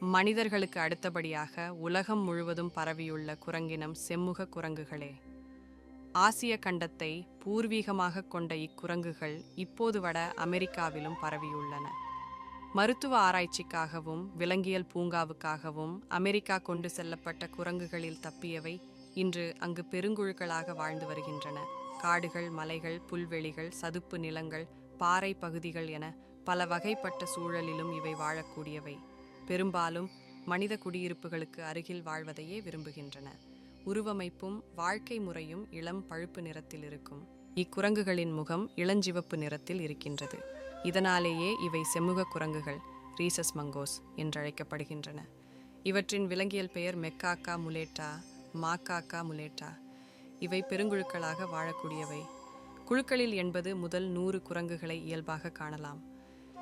மனிதர்களுக்கு அடுத்தபடியாக உலகம் முழுவதும் பரவியுள்ள குரங்கினம் செம்முக குரங்குகளே. ஆசிய கண்டத்தை பூர்வீகமாக கொண்ட இக்குரங்குகள் இப்போது வட அமெரிக்காவிலும் பரவியுள்ளன. மருத்துவ ஆராய்ச்சிக்காகவும் விலங்கியல் பூங்காவுக்காகவும் அமெரிக்கா கொண்டு செல்லப்பட்ட குரங்குகளில் தப்பியவை இன்று அங்கு பெருங்குழுக்களாக வாழ்ந்து வருகின்றன. காடுகள் மலைகள் புல்வெளிகள் சதுப்பு நிலங்கள் பாறை பகுதிகள் என பல வகைப்பட்ட சூழலிலும் இவை வாழக்கூடியவை. பெரும்பாலும் மனித குடியிருப்புகளுக்கு அருகில் வாழ்வதையே விரும்புகின்றன. உருவமைப்பும் வாழ்க்கை முறையும் இளம் பழுப்பு நிறத்தில் இருக்கும். இக்குரங்குகளின் முகம் இளஞ்சிவப்பு நிறத்தில் இருக்கின்றது. இதனாலேயே இவை செம்முக குரங்குகள் ரீசஸ் மங்கோஸ் என்றழைக்கப்படுகின்றன. இவற்றின் விலங்கியல் பெயர் மெக்காக்கா முலேட்டா மாக்காக்கா முலேட்டா. இவை பெருங்குழுக்களாக வாழக்கூடியவை. குழுக்களில் என்பது முதல் நூறு குரங்குகளை இயல்பாக காணலாம்.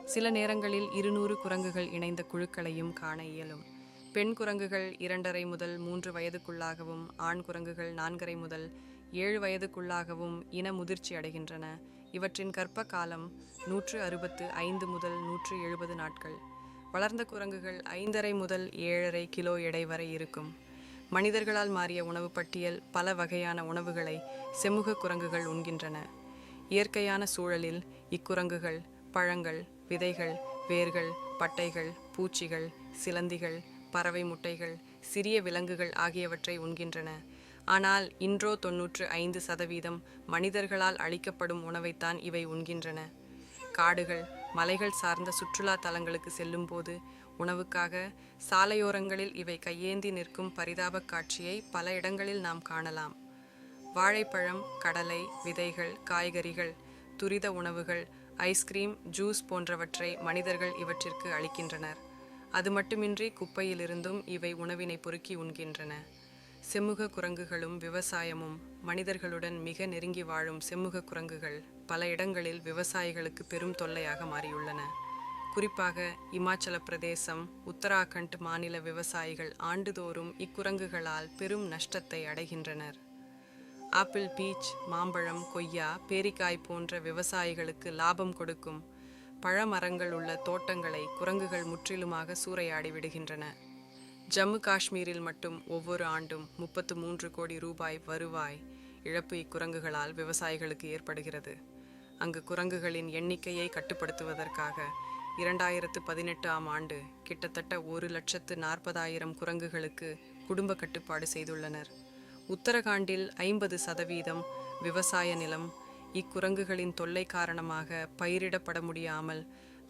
சில நேரங்களில் இருநூறு குரங்குகள் இணைந்த குழுக்களையும் காண இயலும். பெண் குரங்குகள் இரண்டரை முதல் மூன்று வயதுக்குள்ளாகவும் ஆண் குரங்குகள் நான்கரை முதல் ஏழு வயதுக்குள்ளாகவும் இன முதிர்ச்சி அடைகின்றன. இவற்றின் கர்ப்ப காலம் நூற்று அறுபத்து ஐந்து முதல் நூற்று எழுபது நாட்கள். வளர்ந்த குரங்குகள் ஐந்தரை முதல் ஏழரை கிலோ எடை வரை இருக்கும். மனிதர்களால் மாறிய உணவு பட்டியல் பல வகையான உணவுகளை செமுக குரங்குகள் உண்கின்றன. இயற்கையான சூழலில் இக்குரங்குகள் பழங்கள் விதைகள் வேர்கள் பட்டைகள் பூச்சிகள் சிலந்திகள் பறவை முட்டைகள் சிறிய விலங்குகள் ஆகியவற்றை உண்கின்றன. ஆனால் இன்றோ தொன்னூற்று ஐந்து சதவீதம் மனிதர்களால் அளிக்கப்படும் உணவைத்தான் இவை உண்கின்றன. காடுகள் மலைகள் சார்ந்த சுற்றுலா தலங்களுக்கு செல்லும்போது உணவுக்காக சாலையோரங்களில் இவை கையேந்தி நிற்கும் பரிதாபக் காட்சியை பல இடங்களில் நாம் காணலாம். வாழைப்பழம் கடலை விதைகள் காய்கறிகள் துரித உணவுகள் ஐஸ்கிரீம் ஜூஸ் போன்றவற்றை மனிதர்கள் இவற்றிற்கு அளிக்கின்றனர். அது மட்டுமின்றி குப்பையிலிருந்தும் இவை உணவினை பொறுக்கி உண்கின்றன. செம்முக குரங்குகளும் விவசாயமும் மனிதர்களுடன் மிக நெருங்கி வாழும் செம்முக குரங்குகள் பல இடங்களில் விவசாயிகளுக்கு பெரும் தொல்லையாக மாறியுள்ளன. குறிப்பாக இமாச்சல பிரதேசம் உத்தராகண்ட் மாநில விவசாயிகள் ஆண்டுதோறும் இக்குரங்குகளால் பெரும் நஷ்டத்தை அடைகின்றனர். ஆப்பிள் பீச் மாம்பழம் கொய்யா பேரிக்காய் போன்ற விவசாயிகளுக்கு லாபம் கொடுக்கும் பழமரங்கள் உள்ள தோட்டங்களை குரங்குகள் முற்றிலுமாக சூறையாடி விடுகின்றன. ஜம்மு காஷ்மீரில் மட்டும் ஒவ்வொரு ஆண்டும் முப்பத்து மூன்று கோடி ரூபாய் வருவாய் இழப்பு இக்குரங்குகளால் விவசாயிகளுக்கு ஏற்படுகிறது. அங்கு குரங்குகளின் எண்ணிக்கையை கட்டுப்படுத்துவதற்காக இரண்டாயிரத்து பதினெட்டாம் ஆண்டு கிட்டத்தட்ட ஒரு லட்சத்து நாற்பதாயிரம் குரங்குகளுக்கு குடும்ப கட்டுப்பாடு செய்துள்ளனர். உத்தரகாண்டில் ஐம்பது சதவீதம் விவசாய நிலம் இக்குரங்குகளின் தொல்லை காரணமாக பயிரிடப்பட முடியாமல்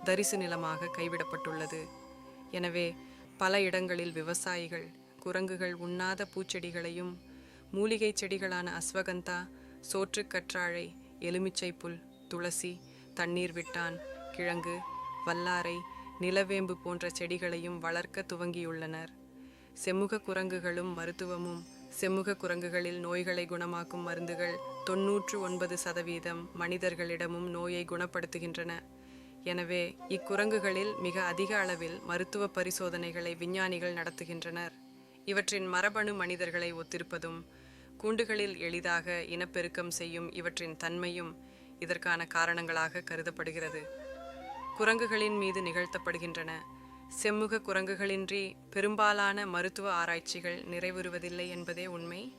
தரிசு நிலமாக கைவிடப்பட்டுள்ளது. எனவே பல இடங்களில் விவசாயிகள் குரங்குகள் உண்ணாத பூச்செடிகளையும் மூலிகைச் செடிகளான அஸ்வகந்தா சோற்றுக்கற்றாழை எலுமிச்சை புல் துளசி தண்ணீர் விட்டான் கிழங்கு வல்லாரை நிலவேம்பு போன்ற செடிகளையும் வளர்க்க துவங்கியுள்ளனர். செம்முக குரங்குகளும் மருத்துவமும் செம்முக குரங்குகளில் நோய்களை குணமாக்கும் மருந்துகள் தொன்னூற்று ஒன்பது சதவீதம் மனிதர்களிடமும் நோயை குணப்படுத்துகின்றன. எனவே இக்குரங்குகளில் மிக அதிக அளவில் மருத்துவ பரிசோதனைகளை விஞ்ஞானிகள் நடத்துகின்றனர். இவற்றின் மரபணு மனிதர்களை ஒத்திருப்பதும் கூண்டுகளில் எளிதாக இனப்பெருக்கம் செய்யும் இவற்றின் தன்மையும் இதற்கான காரணங்களாக கருதப்படுகிறது. குரங்குகளின் மீது நிகழ்த்தப்படுகின்றன. செம்முக குரங்குகளின்றி பெரும்பாலான மருத்துவ ஆராய்ச்சிகள் நிறைவுறுவதில்லை என்பதே உண்மை.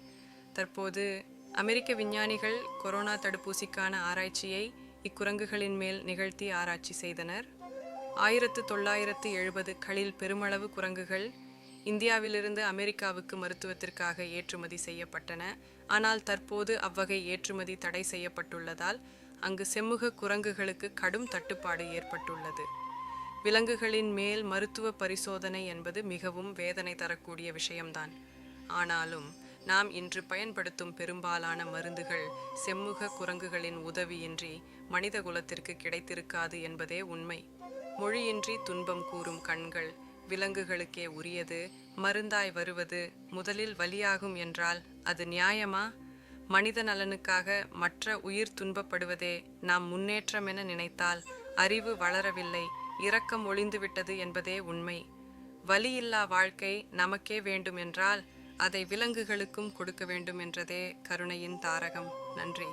தற்போது அமெரிக்க விஞ்ஞானிகள் கொரோனா தடுப்பூசிக்கான ஆராய்ச்சியை இக்குரங்குகளின் மேல் நிகழ்த்தி ஆராய்ச்சி செய்தனர். ஆயிரத்து தொள்ளாயிரத்து எழுபது களில் பெருமளவு குரங்குகள் இந்தியாவிலிருந்து அமெரிக்காவுக்கு மருத்துவத்திற்காக ஏற்றுமதி செய்யப்பட்டன. ஆனால் தற்போது அவ்வகை ஏற்றுமதி தடை செய்யப்பட்டுள்ளதால் அங்கு செம்முக குரங்குகளுக்கு கடும் தட்டுப்பாடு ஏற்பட்டுள்ளது. விலங்குகளின் மேல் மருத்துவ பரிசோதனை என்பது மிகவும் வேதனை தரக்கூடிய விஷயம்தான். ஆனாலும் நாம் இன்று பயன்படுத்தும் பெரும்பாலான மருந்துகள் செம்முக குரங்குகளின் உதவியின்றி மனித குலத்திற்கு கிடைத்திருக்காது என்பதே உண்மை. மொழியின்றி துன்பம் கூறும் கண்கள் விலங்குகளுக்கே உரியது மருந்தாய் வருவது முதலில் வலியாகும் என்றால் அது நியாயமா? மனித நலனுக்காக மற்ற உயிர் துன்பப்படுவதே நாம் முன்னேற்றம் என நினைத்தால் அறிவு வளரவில்லை இரக்கம் ஒளிந்துவிட்டது என்பதே உண்மை. வலியில்லா வாழ்க்கை நமக்கே வேண்டுமென்றால் அதை விலங்குகளுக்கும் கொடுக்க வேண்டும் என்றதே கருணையின் தாரகம். நன்றி.